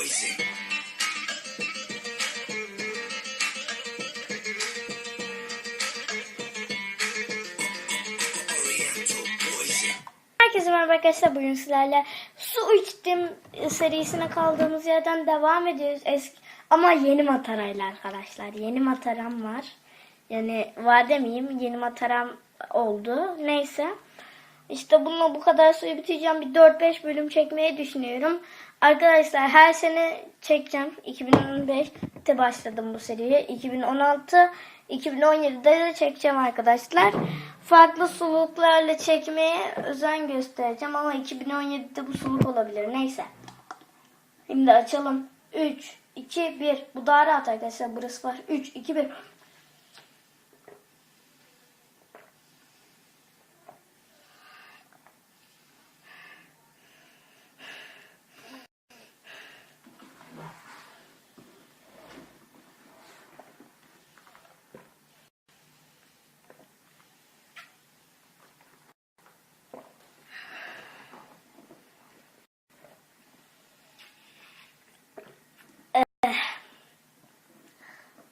poison. Herkese merhaba arkadaşlar. Bugün sizlerle su içtim serisine kaldığımız yerden devam ediyoruz. Eski ama yeni matarayla arkadaşlar. Yeni mataram var. Yani var demeyeyim. Yeni mataram oldu. Neyse. İşte bununla bu kadar suyu bitireceğim. Bir 4-5 bölüm çekmeyi düşünüyorum. Arkadaşlar her sene çekeceğim. 2015'te başladım bu seriye. 2016, 2017'de de çekeceğim arkadaşlar. Farklı suluklarla çekmeye özen göstereceğim ama 2017'de bu suluk olabilir. Neyse. Şimdi açalım. 3, 2, 1. Bu daha rahat arkadaşlar. Burası var. 3, 2, 1.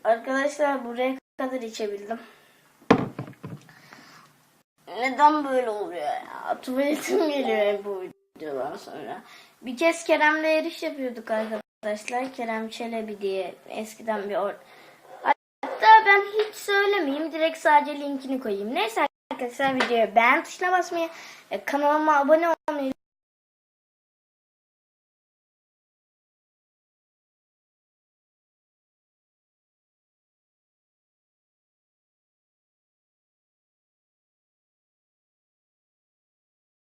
Arkadaşlar buraya kadar içebildim. Neden böyle oluyor ya? Tuvaletim geliyor bu videodan sonra. Bir kez Kerem'le yarış yapıyorduk arkadaşlar. Kerem Çelebi diye eskiden bir or... Hatta ben hiç söylemeyeyim. Direkt sadece linkini koyayım. Neyse arkadaşlar videoya beğen tuşuna basmayı, kanalıma abone